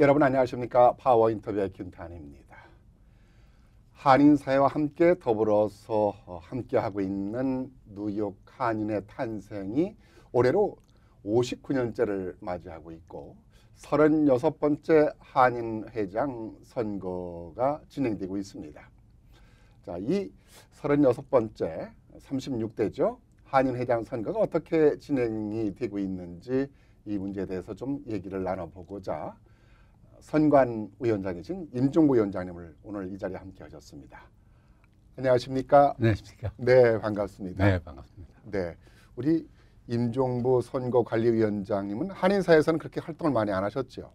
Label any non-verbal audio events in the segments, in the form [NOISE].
여러분 안녕하십니까 파워 인터뷰의 김탄입니다. 한인 사회와 함께 더불어서 어, 함께 하고 있는 뉴욕 한인의 탄생이 올해로 59년째를 맞이하고 있고 36번째 한인 회장 선거가 진행되고 있습니다. 자, 이 36번째 36대죠. 한인 회장 선거가 어떻게 진행이 되고 있는지 이 문제에 대해서 좀 얘기를 나눠보고자 선관 위원장이신 임종부 위원장님을 오늘 이 자리에 함께 하셨습니다. 안녕하십니까? 안녕하십니까? 네, 반갑습니다. 네, 반갑습니다. 네, 우리 임종부 선거관리위원장님은 한인사에서는 그렇게 활동을 많이 안 하셨죠?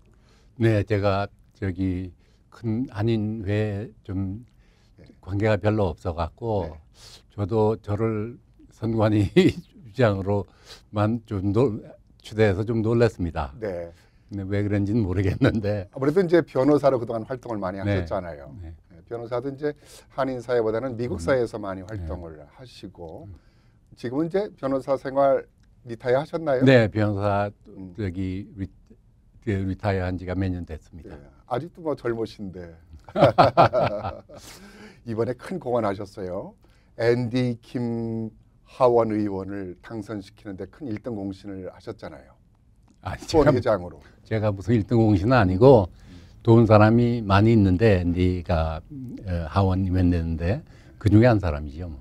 네, 제가 저기 큰 한인회 좀 관계가 별로 없어갖고 네. 저도 저를 선관위 [LAUGHS] 위장으로만 좀 놀, 추대해서 좀 놀랐습니다. 네. 근데 왜 그런지는 모르겠는데 아무래도 이제 변호사로 그동안 활동을 많이 네. 하셨잖아요. 네. 네, 변호사도 이제 한인 사회보다는 미국 음. 사회에서 많이 활동을 하시고 지금은 이제 변호사 생활 리타이어 하셨나요? 네, 변호사 음. 저기 리, 그 리타이어한 지가 몇 년 됐습니다. 예, 아직도 뭐 젊으신데 [LAUGHS] 이번에 큰 공헌하셨어요. 앤디 김 하원 의원을 당선시키는데 큰 1등 공신을 하셨잖아요. 아니, 제가, 회장으로. 제가 무슨 일등 공신은 아니고 도운 사람이 많이 있는데 네가 어, 하원이면 되는데 그 중에 한 사람이죠. 뭐.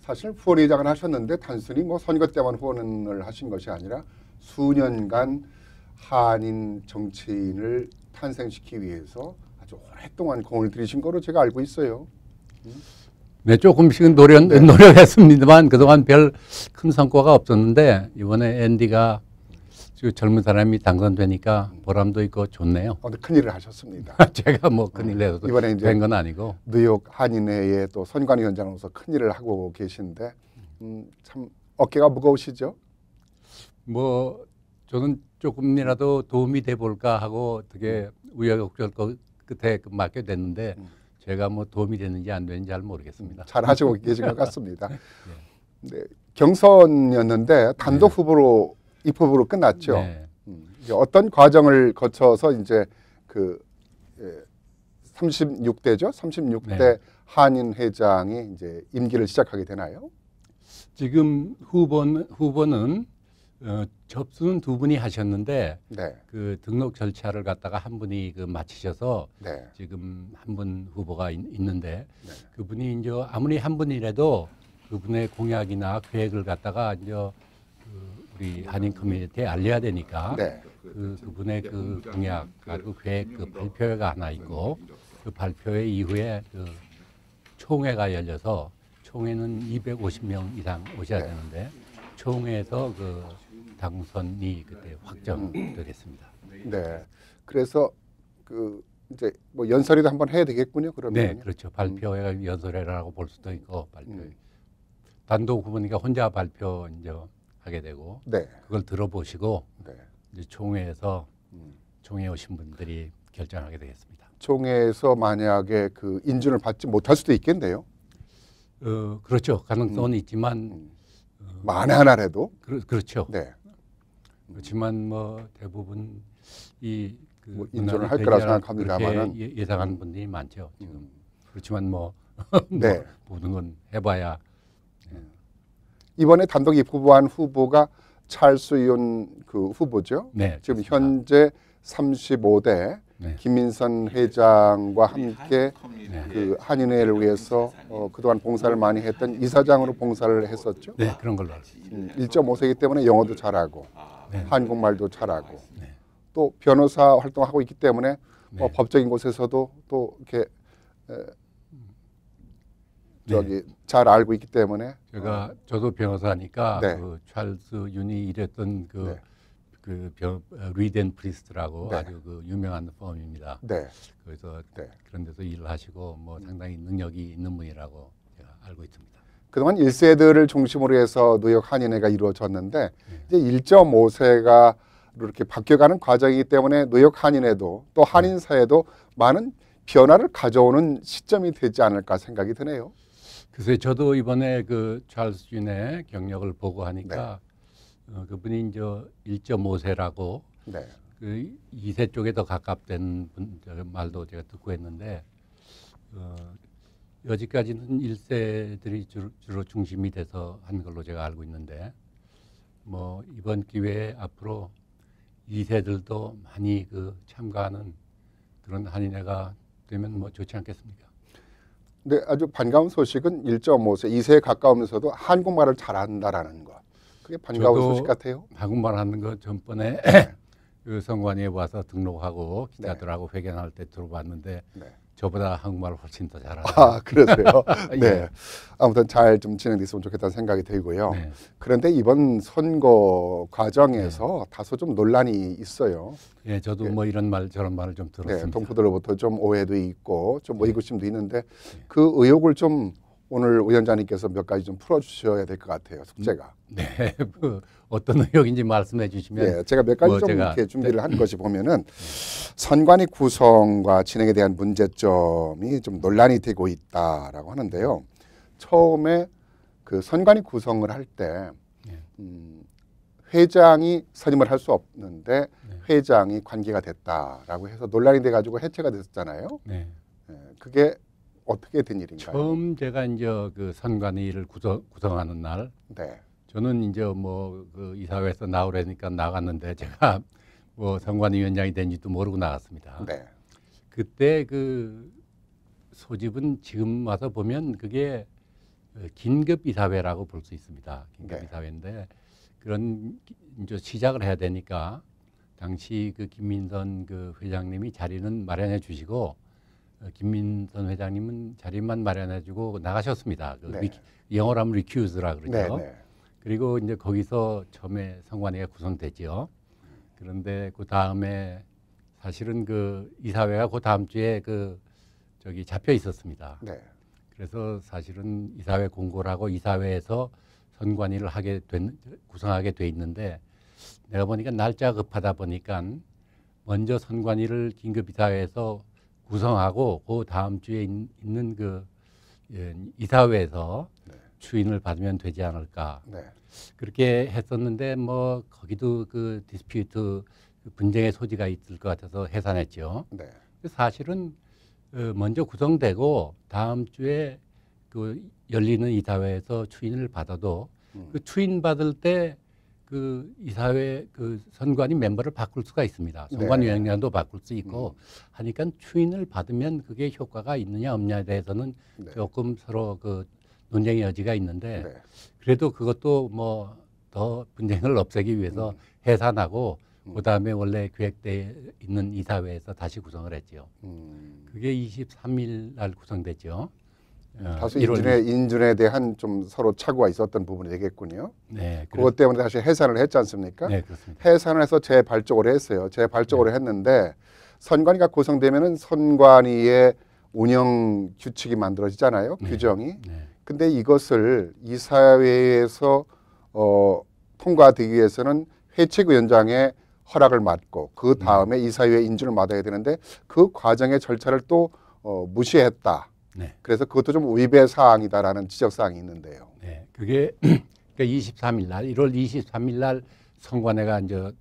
사실 후원 회장을 하셨는데 단순히 뭐 선거 때만 후원을 하신 것이 아니라 수년간 한인 정치인을 탄생시키기 위해서 아주 오랫동안 공을 들이신 거로 제가 알고 있어요. 네, 조금씩은 노력, 네. 노력했습니다만 그동안 별 큰 성과가 없었는데 이번에 앤디가 지금 젊은 사람이 당선되니까 보람도 있고 좋네요. 어, 큰 일을 하셨습니다. [LAUGHS] 제가 뭐 큰일 해도 이번에 이제 된건 아니고 뉴욕 한인회의 또 선관위원장으로서 큰 일을 하고 계신데 음, 참 어깨가 무거우시죠? 뭐 저는 조금이라도 도움이 돼 볼까 하고 어떻게 우여곡절 거- 끝에 그 맡게 됐는데 음. 제가 뭐 도움이 됐는지 안 됐는지 잘 모르겠습니다. 잘 하시고 계신 것 같습니다. [LAUGHS] 네, 경선이었는데 단독 네. 후보로 입후보로 끝났죠. 네. 음, 이제 어떤 과정을 거쳐서 이제 그 예, 36대죠. 36대 네. 한인 회장이 이제 임기를 시작하게 되나요? 지금 후보는 후보는 어, 접수는 두 분이 하셨는데 네, 그 등록 절차를 갖다가 한 분이 그 마치셔서 네, 지금 한 분 후보가 있, 는데 네. 그분이 이제 아무리 한 분이라도 그분의 공약이나 계획을 갖다가 이제 그 우리 한인 커뮤니티에 알려야 되니까 네, 그 그분의 그 공약 그리고 계획 그 발표회가 하나 있고 그 발표회 이후에 그 총회가 열려서 총회는 250명 이상 오셔야 네. 되는데 총회에서 그 당선이 그때 확정되겠습니다. 네. 그래서 그 이제 뭐 연설이도 한번 해야 되겠군요. 그러면 네, 그렇죠. 발표회가 연설회라고 볼 수도 있고 발표 음. 단독 후보니까 혼자 발표 이제 하게 되고 네, 그걸 들어보시고 네. 이제 총회에서 음. 총회 오신 분들이 결정하게 되겠습니다. 총회에서 만약에 그 인준을 받지 못할 수도 있겠네요. 어, 그렇죠. 가능성은 있지만 음. 만에 하나라도. 그, 그렇죠. 네. 그렇지만 뭐 대부분 이그 뭐 인정을 할 거라 생각합니다마는. 예, 예상하는 분들이 많죠. 지금 음. 그렇지만 뭐, 네. [LAUGHS] 뭐 모든 건 해봐야 이번에 단독 입후보한 후보가 찰스윤 그 후보죠. 네 지금 그렇습니다. 현재 35대 네. 김민선 회장과 함께 네. 그 한인회를 위해서 어, 그동안 봉사를 많이 했던 이사장으로 봉사를 했었죠. 네 그런 걸로 알고 있습니다. 음, 1.5세기 때문에 영어도 잘하고 네. 한국말도 잘하고 네. 또 변호사 활동하고 있기 때문에 뭐 네. 법적인 곳에서도 또 이렇게 에, 네. 저기 잘 알고 있기 때문에 제가 저도 변호사니까 네. 그 찰스 윤이 일했던 그 네. 그 변, 리덴 프리스트라고 네. 아주 그 유명한 펌입니다. 네, 그래서 네. 그런 데서 일을 하시고 뭐 상당히 능력이 있는 분이라고 제가 알고 있습니다. 그동안 1세들을 중심으로 해서 뉴욕 한인회가 이루어졌는데 네. 이제 1.5세가 이렇게 바뀌어가는 과정이기 때문에 뉴욕 한인회도 또 한인 사회도 많은 변화를 가져오는 시점이 되지 않을까 생각이 드네요. 그래서 저도 이번에 그 찰스 윤의 경력을 보고 하니까 어, 그분이 이제 1.5세라고 네, 그 이세 쪽에 더 가깝다는 분, 저 말도 제가 듣고 했는데 어, 여지까지는 일세들이 주로, 주로 중심이 돼서 한 걸로 제가 알고 있는데 뭐 이번 기회에 앞으로 이세들도 많이 그 참가하는 그런 한인회가 되면 뭐 좋지 않겠습니까? 근데 아주 반가운 소식은 1.5세, 2세에 가까우면서도 한국말을 잘한다라는 거. 그게 반가운 소식 같아요. 한국말 하는 거 전번에 [CLEARS THROAT] 그 성관위에 와서 등록하고 기자들하고 회견할 때 들어봤는데 네. 저보다 한국말 훨씬 더 잘하네요. 아, 그러세요? [LAUGHS] 예. 네. 아무튼 잘 좀 진행됐으면 좋겠다는 생각이 들고요. 네. 그런데 이번 선거 과정에서 다소 좀 논란이 있어요. 예, 저도 네. 뭐 이런 말 저런 말을 좀 네, 들었습니다. 동포들로부터 좀 오해도 있고 좀 의구심도 있는데 그 의혹을 좀 오늘 위원장님께서 몇 가지 좀 풀어주셔야 될 것 같아요. 숙제가. 네, 그 [LAUGHS] 어떤 의혹인지 말씀해 주시면 네, 제가 몇 가지 뭐 좀 이렇게 준비를 한 것이 보면은 선관위 구성과 진행에 대한 문제점이 좀 논란이 되고 있다라고 하는데요. 처음에 그 선관위 구성을 할때 네. 음, 회장이 선임을 할 수 없는데 네. 회장이 관계가 됐다라고 해서 논란이 돼 가지고 해체가 됐었잖아요. 네. 예, 그게 어떻게 된 일인가요? 처음 제가 이제 그 선관위를 구성, 구성하는 날 네, 저는 이제 뭐 그 이사회에서 나오라니까 나갔는데 제가 [LAUGHS] 뭐 선관위원장이 된지도 모르고 나갔습니다. 네, 그때 그 소집은 지금 와서 보면 그게 어, 긴급 이사회라고 볼 수 있습니다. 긴급 네. 이사회인데 그런 기- 이제 시작을 해야 되니까 당시 그 김민선 그 회장님이 자리는 마련해 주시고 어, 김민선 회장님은 자리만 마련해 주고 나가셨습니다. 그 네. 리- 영어로 하면 리큐즈라 네, 그러죠. 네, 그리고 이제 거기서 처음에 성관위가 구성됐지요. 그런데 그 다음에 사실은 그 이사회가 그 다음 주에 그 저기 잡혀 있었습니다. 네, 그래서 사실은 이사회 공고를 하고 이사회에서 선관위를 하게 된 구성하게 돼 있는데 내가 보니까 날짜가 급하다 보니까 먼저 선관위를 긴급 이사회에서 구성하고 그 다음 주에 있, 는 그 예, 이사회에서 네. 추인을 받으면 되지 않을까 네, 그렇게 했었는데 뭐 거기도 그 디스퓨트 그 분쟁의 소지가 있을 것 같아서 해산했죠. 네, 사실은 어, 먼저 구성되고 다음 주에 그 열리는 이사회에서 추인을 받아도 음. 그 추인 받을 때 그 이사회 그 선관위 멤버를 바꿀 수가 있습니다. 네. 선관위원장도 바꿀 수 있고 음. 하니까 추인을 받으면 그게 효과가 있느냐 없냐에 대해서는 네. 조금 서로 그 논쟁의 여지가 있는데 네. 그래도 그것도 뭐 더 분쟁을 없애기 위해서 해산하고 음. 그다음에 원래 계획돼 있는 이사회에서 다시 구성을 했죠. 음. 그게 23일 날 구성됐죠. 어, 다소 1월 인준에 인준에 대한 좀 서로 착오가 있었던 부분이 되겠군요. 네, 그렇, 그것 때문에 다시 해산을 했지 않습니까? 네 그렇습니다. 해산을 해서 재발족을 했어요. 재발족을 했는데 선관위가 구성되면은 선관위의 운영 규칙이 만들어지잖아요. 네. 규정이. 네, 근데 이것을 이 사회에서 어, 통과되기 위해서는 회칙위원장의 허락을 받고 그 다음에 이사회 인준을 받아야 되는데 그 과정의 절차를 또 어, 무시했다. 네, 그래서 그것도 좀 위배 사항이다라는 지적 사항이 있는데요. 네. 그게 [CLEARS THROAT] 그러니까 23일 날 1월 23일 날 선관회가 이제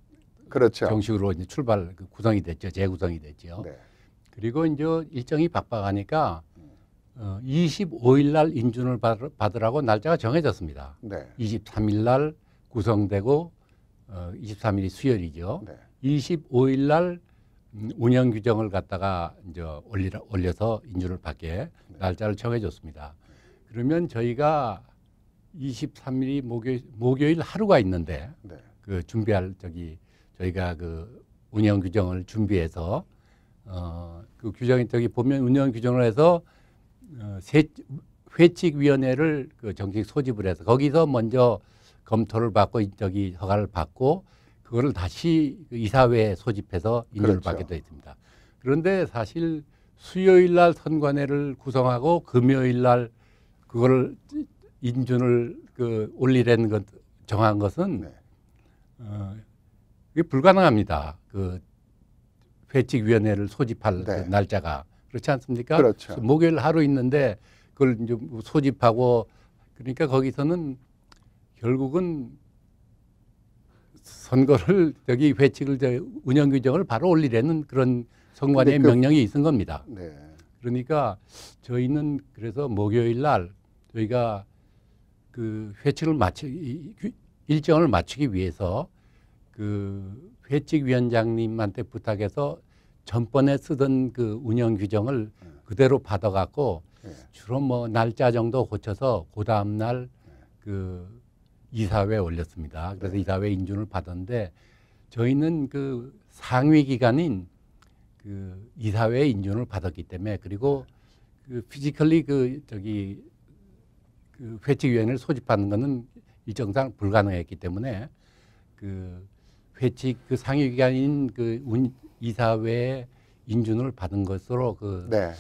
그렇죠. 정식으로 이제 출발 그 구성이 됐죠. 재구성이 됐죠. 네. 그리고 이제 일정이 빡빡하니까 어, 25일 날 인준을 받, 받으라고 날짜가 정해졌습니다. 네. 23일 날 구성되고 어, 23일이 수요일이죠. 네. 25일 날 음, 운영 규정을 갖다가 이제 올리라, 올려서 인준을 받게 날짜를 정해줬습니다. 그러면 저희가 23일이 목요일, 목요일 하루가 있는데 네. 그 준비할 저기 저희가 그 운영 규정을 준비해서 어 그 규정이 저기 보면 운영 규정을 해서 어, 세, 회칙위원회를 그 정식 소집을 해서 거기서 먼저 검토를 받고 이- 저기 허가를 받고 그거를 다시 그 이사회에 소집해서 인준을 그렇죠. 받게 되어 있습니다. 그런데 사실 수요일 날 선관회를 구성하고 금요일 날 그거를 인준을 그 올리라는 것 정한 것은 네. 어, 불가능합니다. 그 회칙위원회를 소집할 네. 그 날짜가 그렇지 않습니까? 그렇죠. 목요일 하루 있는데 그걸 이제 뭐 소집하고 그러니까 거기서는 결국은 선거를 저기 회칙을 저 운영 규정을 바로 올리려는 그런 선관위의 그- 명령이 있은 겁니다. 네. 그러니까 저희는 그래서 목요일 날 저희가 그 회칙을 맞추 이- 이- 일정을 맞추기 위해서 그 회칙 위원장님한테 부탁해서 전번에 쓰던 그 운영 규정을 그대로 받아갖고 네. 주로 뭐 날짜 정도 고쳐서 그 다음 날그 이사회에 올렸습니다. 그래서 네. 이사회 인준을 받았는데 저희는 그 상위 기관인 그 이사회 인준을 받았기 때문에 그리고 그 피지컬리 그 저기 그 회칙위원회를 소집하는 것은 일정상 불가능했기 때문에 그 회칙 그 상위 기관인 그 운, 이사회 인준을 받은 것으로 그 네.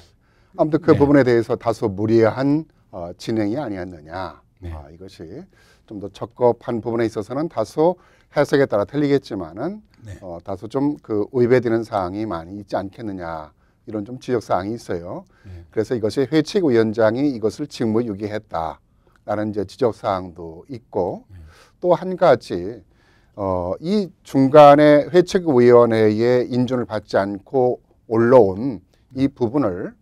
아무튼 그 네. 부분에 대해서 다소 무리한 어, 진행이 아니었느냐. 네. 아, 이것이 좀 더 적법한 부분에 있어서는 다소 해석에 따라 틀리겠지만은 네. 어, 다소 좀 그 의배되는 사항이 많이 있지 않겠느냐 이런 좀 지적 사항이 있어요. 네. 그래서 이것이 회칙 위원장이 이것을 직무 유기했다라는 이제 지적 사항도 있고 네. 또한 가지 어, 이 중간에 회칙위원회의 인준을 받지 않고 올라온 이 부분을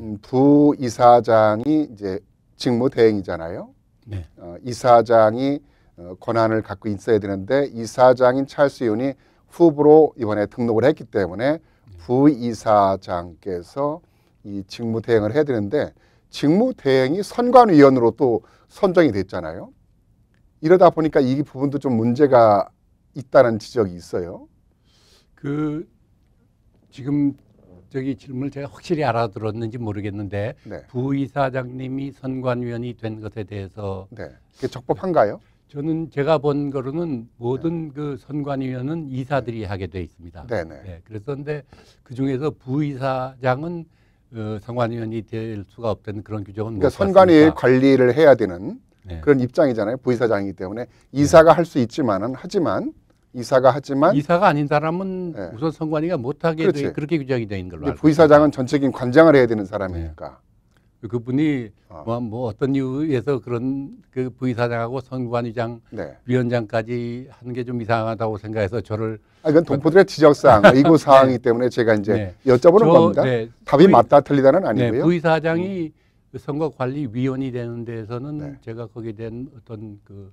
음, 부이사장이 이제 직무 대행이잖아요. 네. 어, 이사장이 어, 권한을 갖고 있어야 되는데 이사장인 찰스 의원이 후보로 이번에 등록을 했기 때문에 부이사장께서 이 직무 대행을 해야 되는데 직무 대행이 선관위원으로 또 선정이 됐잖아요. 이러다 보니까 이 부분도 좀 문제가 있다는 지적이 있어요. 그 지금 저기 질문을 제가 확실히 알아들었는지 모르겠는데 네, 부이사장님이 선관위원이 된 것에 대해서 네, 그게 적법한가요? 저는 제가 본 거로는 모든 그 선관위원은 이사들이 하게 돼 있습니다. 네, 네, 네, 그랬었는데 그 중에서 부이사장은 어, 선관위원이 될 수가 없다는 그런 규정은 그러니까 봤습니다. 관리를 해야 되는 네. 그런 입장이잖아요. 부이사장이기 때문에 이사가 할 수 있지만은 하지만 이사가 하지만 이사가 아닌 사람은 네. 우선 선관위가 못하게 그렇지. 돼, 그렇게 규정이 되어 있는 걸로 알고 부이사장은 전적인 관장을 해야 되는 사람이니까. 있습니다. 그분이 어. 뭐, 뭐 어떤 이유에서 그런 그 부이사장하고 선관위장 네. 위원장까지 하는 게 좀 이상하다고 생각해서 저를 아, 이건 동포들의 지적사항, [LAUGHS] 의구 사항이기 때문에 제가 이제 네. 여쭤보는 저- 겁니다. 네, 답이 부이- 맞다 틀리다는 네, 아니고요. 부이사장이 그 선거관리위원이 되는 데서는 네. 제가 거기에 대한 어떤 그, 그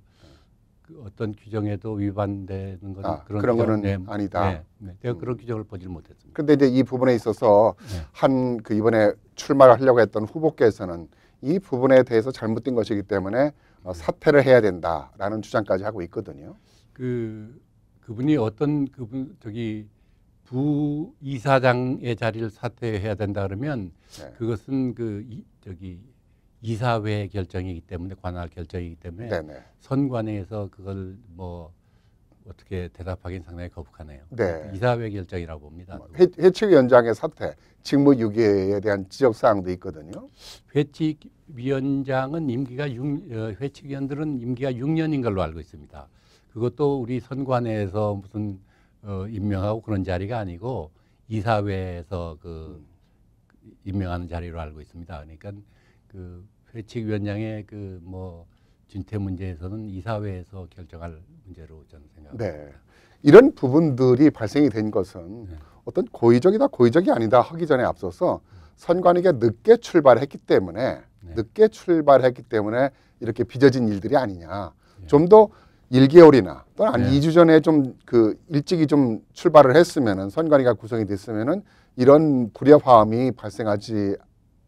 어떤 규정에도 위반되는 건 아, 그런, 그런 거는 아니다. 네, 네, 제가 그런 규정을 보질 못했습니다. 근데 이제 이 부분에 있어서 네. 한그 이번에 출마를 하려고 했던 후보께서는 이 부분에 대해서 잘못된 것이기 때문에 어, 사퇴를 해야 된다라는 주장까지 하고 있거든요. 그 그분이 어떤 그분 저기 부 이사장의 자리를 사퇴해야 된다 그러면 네. 그것은 그 이, 저기 이사회 결정이기 때문에 관할 결정이기 때문에 네, 네. 선관위에서 그걸 뭐 어떻게 대답하기는 상당히 거북하네요. 네. 이사회 결정이라고 봅니다. 회, 회칙위원장의 사퇴, 직무유기에 대한 지적 사항도 있거든요. 회칙위원장은 임기가 6, 어, 회칙위원들은 임기가 6년인 걸로 알고 있습니다. 그것도 우리 선관위에서 무슨 어, 임명하고 그런 자리가 아니고 이사회에서 그 임명하는 자리로 알고 있습니다. 그러니까 그 회칙위원장의 그 뭐 진퇴 문제에서는 이사회에서 결정할 문제로 저는 생각합니다. 네. 이런 부분들이 발생이 된 것은 네. 어떤 고의적이다 고의적이 아니다 하기 전에 앞서서 선관위가 늦게 출발했기 때문에 네. 늦게 출발했기 때문에 이렇게 빚어진 일들이 아니냐. 네. 좀더 1개월이나 또는 한 네. 2주 전에 좀 그 일찍이 좀 출발을 했으면은 선관위가 구성이 됐으면은 이런 불협화음이 발생하지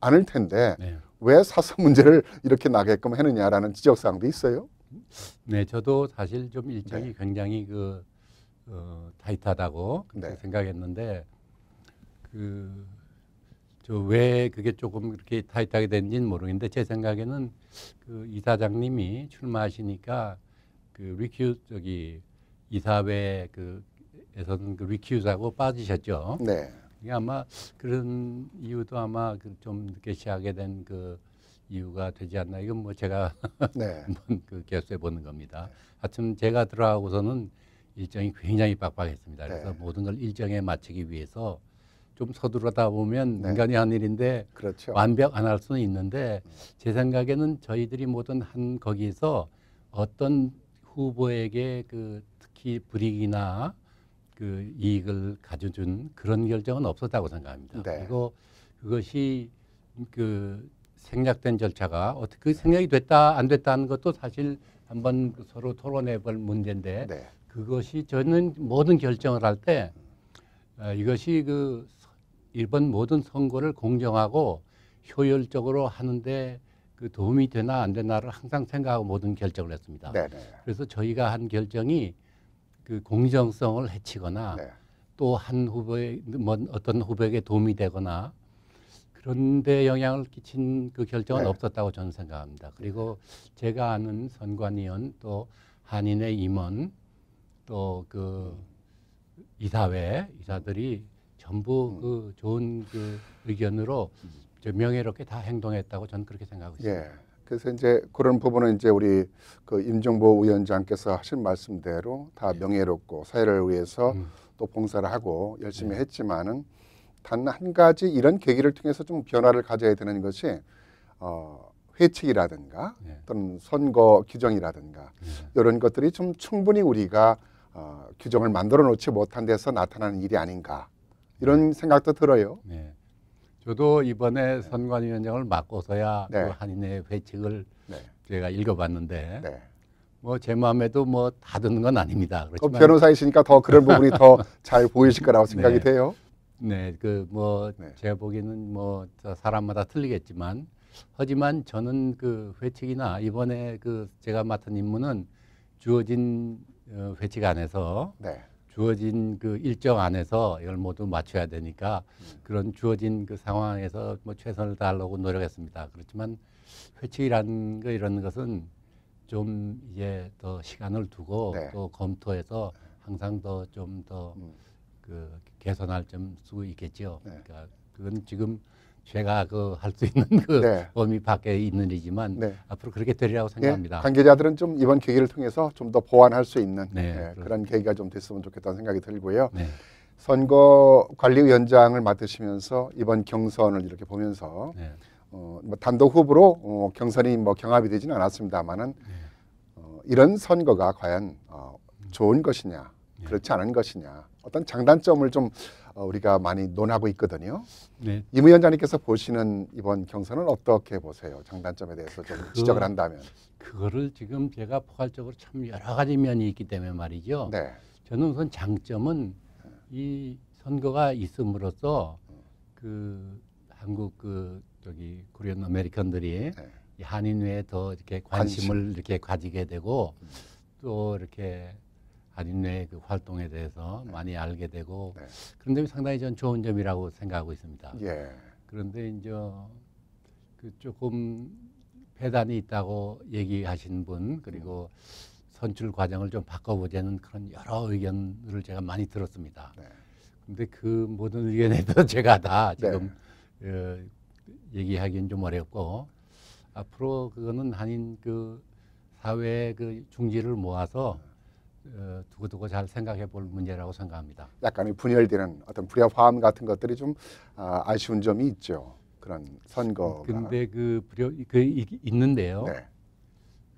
않을 텐데 네. 왜 사서 문제를 이렇게 나게끔 했느냐라는 지적 사항도 있어요. 네, 저도 사실 좀 일정이 네. 굉장히 그 어, 타이트하다고 네. 생각했는데 그 저 왜 그게 조금 그렇게 타이트하게 된지는 모르겠는데 제 생각에는 그 이사장님이 출마하시니까 그 리큐 저기 이사회 그에서는 그 리큐즈하고 빠지셨죠. 네. 이게 아마 그런 이유도 아마 그좀 늦게 시작하게 된 그 이유가 되지 않나 이건 뭐 제가 [LAUGHS] 네. 한번 그 개수해 보는 겁니다. 하여튼 제가 들어가고서는 일정이 굉장히 빡빡했습니다. 그래서 네. 모든 걸 일정에 맞추기 위해서 좀 서두르다 보면 네. 인간이 한 일인데 그렇죠. 완벽 안 할 수는 있는데 제 생각에는 저희들이 모든 한 거기에서 어떤 후보에게 그 특히 불이익이나 그 이익을 가져준 그런 결정은 없었다고 생각합니다. 네. 그리고 그것이 그 생략된 절차가 어떻게 그 생략이 됐다 안 됐다는 것도 사실 한번 그 서로 토론해 볼 문제인데 네. 그것이 저는 모든 결정을 할때 어, 이것이 그 서- 이번 모든 선거를 공정하고 효율적으로 하는데 그 도움이 되나 안 되나를 항상 생각하고 모든 결정을 했습니다. 네. 네. 그래서 저희가 한 결정이 그 공정성을 해치거나 네. 또한 후보에 뭐 어떤 후보에게 도움이 되거나 그런데 영향을 끼친 그 결정은 네. 없었다고 저는 생각합니다. 그리고 제가 아는 선관위원 또 한인의 임원 또 그 이사회 이사들이 전부 음. 그 좋은 그 의견으로 저 명예롭게 다 행동했다고 저는 그렇게 생각하고 있습니다. 예. 그래서 이제 그런 부분은 이제 우리 그 임정보 위원장께서 하신 말씀대로 다 명예롭고 사회를 위해서 음. 또 봉사를 하고 열심히 네. 했지만은 단 한 가지 이런 계기를 통해서 좀 변화를 가져야 되는 것이 어, 회칙이라든가 네. 또는 선거 규정이라든가 네. 이런 것들이 좀 충분히 우리가 어, 규정을 만들어 놓지 못한 데서 나타나는 일이 아닌가 이런 생각도 들어요. 네. 저도 이번에 선관위원장을 맡고서야 네. 그 한인의 회칙을 네. 제가 읽어봤는데 네. 뭐제 마음에도 뭐 다 듣는 건 아닙니다. 그 그렇지만 변호사이시니까 더 그런 부분이 더 [LAUGHS] 잘 보이실 거라고 생각이 네. 돼요. 네, 그뭐 네. 제가 보기에는 뭐저 사람마다 틀리겠지만 하지만 저는 그 회칙이나 이번에 그 제가 맡은 임무는 주어진 어, 회칙 안에서 네. 주어진 그 일정 안에서 이걸 모두 맞춰야 되니까 음. 그런 주어진 그 상황에서 뭐 최선을 다하려고 노력했습니다. 그렇지만 회칙이라는 거 이런 것은 좀 이제 더 시간을 두고 네. 또 검토해서 항상 더 좀더그 음. 개선할 점 수 있겠죠. 네. 그러니까 그건 지금 제가 그 할 수 있는 그 네. 범위 밖에 있는 일이지만 네. 앞으로 그렇게 되리라고 예, 생각합니다. 관계자들은 좀 이번 계기를 통해서 좀 더 보완할 수 있는 네, 예. 그런 계기가 좀 됐으면 좋겠다는 생각이 들고요. 네. 선거관리위원장을 맡으시면서 이번 경선을 이렇게 보면서 네. 어, 뭐 단독 후보로 어, 경선이 뭐 경합이 되지는 않았습니다만은 네. 어, 이런 선거가 과연 어, 좋은 것이냐 네. 그렇지 않은 것이냐 어떤 장단점을 좀 어, 우리가 많이 논하고 있거든요. 네. 임 위원장님께서 보시는 이번 경선은 어떻게 보세요? 장단점에 대해서 좀 그- 지적을 한다면. 그거를 지금 제가 포괄적으로 참 여러 가지 면이 있기 때문에 말이죠. 네, 저는 우선 장점은 이 선거가 있음으로써 그 한국 그 저기 코리안 아메리칸들이 네. 이 한인회에 더 이렇게 관심을 이렇게 가지게 되고 또 이렇게 한인회 그 활동에 대해서 많이 알게 되고 네. 그런 점이 상당히 전 좋은 점이라고 생각하고 있습니다. 예, 그런데 이제 그 조금 배단이 있다고 얘기하신 분 그리고 선출 과정을 좀 바꿔보자는 그런 여러 의견을 제가 많이 들었습니다. 네. 근데 그 모든 의견에 대해서 [LAUGHS] 제가 다 네. 지금 어, 얘기하기는 좀 어렵고 앞으로 그거는 한인 그 사회의 그 중지를 모아서 어, 두고두고 잘 생각해 볼 문제라고 생각합니다. 약간의 분열되는 어떤 불협화음 같은 것들이 좀 아, 아쉬운 점이 있죠. 그런 선거가. 근데 그 불여 그 이- 있는데요. 네,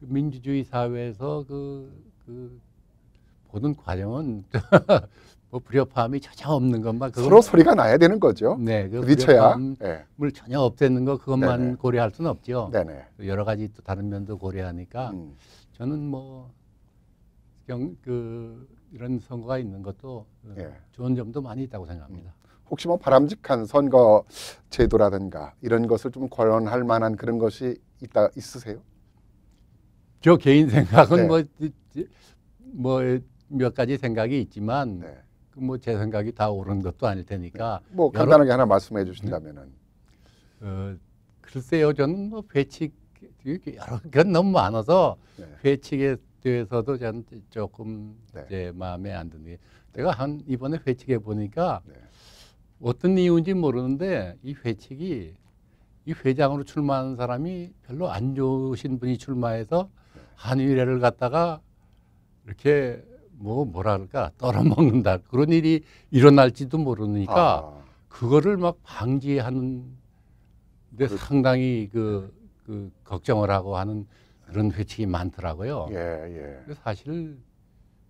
그 민주주의 사회에서 그, 그 모든 과정은 [LAUGHS] 뭐 불협화음이 전혀 없는 것만 서로 소리가 나야 되는 거죠. 네, 그 부딪혀야. 불협화음을 네, 전혀 없애는 거 그것만 네네. 고려할 수는 없죠. 네네. 여러 가지 또 다른 면도 고려하니까 음, 저는 뭐 경, 그 이런 선거가 있는 것도 어, 예. 좋은 점도 많이 있다고 생각합니다. 혹시 뭐 바람직한 선거 제도라든가 이런 것을 좀 권할 만한 그런 것이 있다 있으세요? 저 개인 생각은 네. 뭐뭐몇 가지 생각이 있지만 네. 그뭐제 생각이 다 옳은 것도 아닐 테니까 뭐 여러- 간단하게 하나 말씀해 주신다면은 어, 글쎄요, 저는 뭐 회칙 여러 건 너무 많아서 네. 회칙에 대해서도 저는 조금 네. 제 마음에 안 드는 게 제가 한 이번에 회칙해 보니까 네. 어떤 이유인지 모르는데 이 회칙이 이 회장으로 출마하는 사람이 별로 안 좋으신 분이 출마해서 네. 한의회를 갖다가 이렇게 뭐 그럴까 떨어먹는다 그런 일이 일어날지도 모르니까 아, 그거를 막 방지하는 데 그렇- 상당히 그, 그 걱정을 하고 하는 그런 회칙이 많더라고요. 예, 예. 사실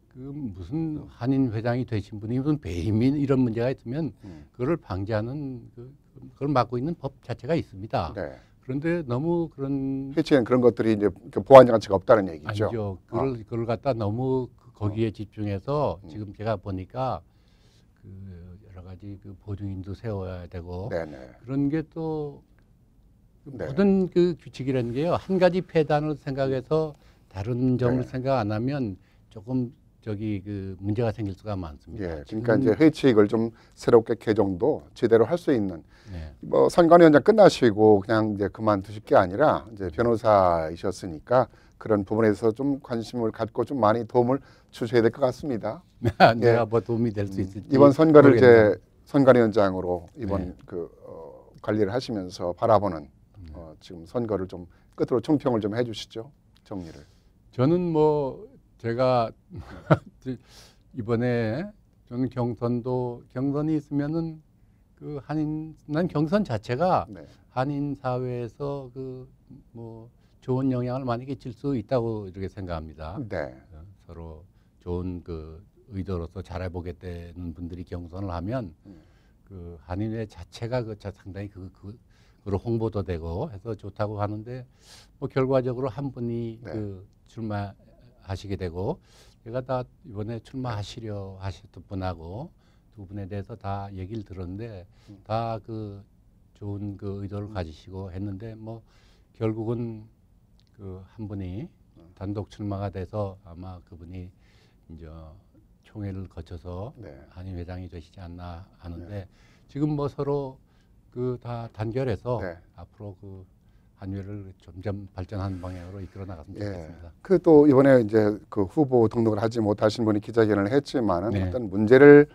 그 무슨 한인 회장이 되신 분이 무슨 배임인 이런 문제가 있으면 음. 그걸 방지하는 그, 그걸 막고 있는 법 자체가 있습니다. 네. 그런데 너무 그런 회칙엔 그런 것들이 이제 그 보완 장치가 없다는 얘기죠. 아니죠. 그걸 그걸 갖다 너무 그 거기에 집중해서 음. 지금 제가 보니까 그 여러 가지 그 보증인도 세워야 되고 네, 네. 그런 게또 네. 모든 그 규칙이라는 게요 한 가지 폐단을 생각해서 다른 점을 네. 생각 안 하면 조금 저기 그 문제가 생길 수가 많습니다. 예. 그러니까 이제 회칙을 좀 새롭게 개정도 제대로 할 수 있는 네. 뭐 선관위원장 끝나시고 그냥 이제 그만두실 게 아니라 이제 변호사이셨으니까 그런 부분에서 좀 관심을 갖고 좀 많이 도움을 주셔야 될 것 같습니다. [LAUGHS] 내가 뭐 도움이 될 수 있을지 예. 음, 이번 선거를 모르겠네요. 이제 선관위원장으로 이번 네. 그 어, 관리를 하시면서 바라보는 음. 어, 지금 선거를 좀 끝으로 총평을 좀 해주시죠 정리를. 저는 뭐 제가 [LAUGHS] 이번에 저는 경선도 경선이 있으면은 그 한인 난 경선 자체가 네. 한인 사회에서 그 뭐 좋은 영향을 많이 끼칠 수 있다고 이렇게 생각합니다. 네. 어, 서로 좋은 그 의도로서 잘해보겠다는 분들이 경선을 하면 음. 그 한인회 자체가 그 자- 상당히 그, 그 그로 홍보도 되고 해서 좋다고 하는데 뭐 결과적으로 한 분이 네. 그 출마하시게 되고 제가 다 이번에 출마하시려 하셨던 분하고 두 분에 대해서 다 얘기를 들었는데 음. 다그 좋은 그 의도를 가지시고 했는데 뭐 결국은 그 한 분이 음. 단독 출마가 돼서 아마 그분이 이제 총회를 거쳐서 네. 한인 회장이 되시지 않나 하는데 지금 뭐 서로 그 다 단결해서 네. 앞으로 그 한일을 점점 발전하는 방향으로 이끌어 나갔으면 예. 좋겠습니다. 그또 이번에 이제 그 후보 등록을 하지 못하신 분이 기자회견을 했지만은 네. 어떤 문제를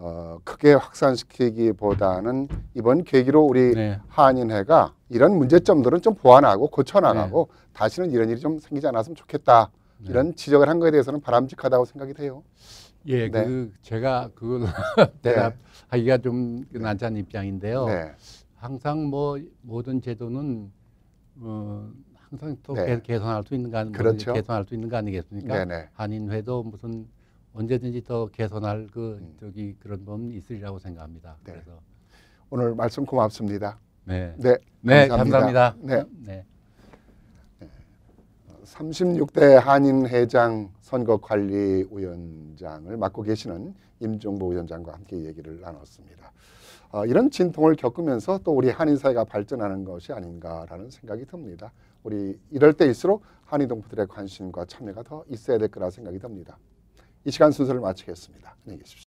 어, 크게 확산시키기보다는 이번 계기로 우리 네. 한인회가 이런 문제점들은 좀 보완하고 고쳐나가고 다시는 이런 일이 좀 생기지 않았으면 좋겠다. 네. 이런 지적을 한 거에 대해서는 바람직하다고 생각이 돼요. 예, 네. 그 제가 그걸 [LAUGHS] 대답하기가 좀 난처한 입장인데요. 네. 항상 뭐 모든 제도는 어, 항상 또 네. 개- 개선할 수 있는 거 아니- 그렇죠. 개선할 수 있는 거 아니겠습니까? 네네. 한인회도 무슨 언제든지 더 개선할 그 음. 저기 그런 부분이 있으리라고 생각합니다. 네. 그래서 오늘 말씀 고맙습니다. 네, 네. 네, 감사합니다. 감사합니다. 네. 네. 36대 한인회장 선거관리위원장을 맡고 계시는 임종보 위원장과 함께 얘기를 나눴습니다. 어, 이런 진통을 겪으면서 또 우리 한인 사회가 발전하는 것이 아닌가라는 생각이 듭니다. 우리 이럴 때일수록 한인 동포들의 관심과 참여가 더 있어야 될 거라 생각이 듭니다. 이 시간 순서를 마치겠습니다. 안녕히 계십시오.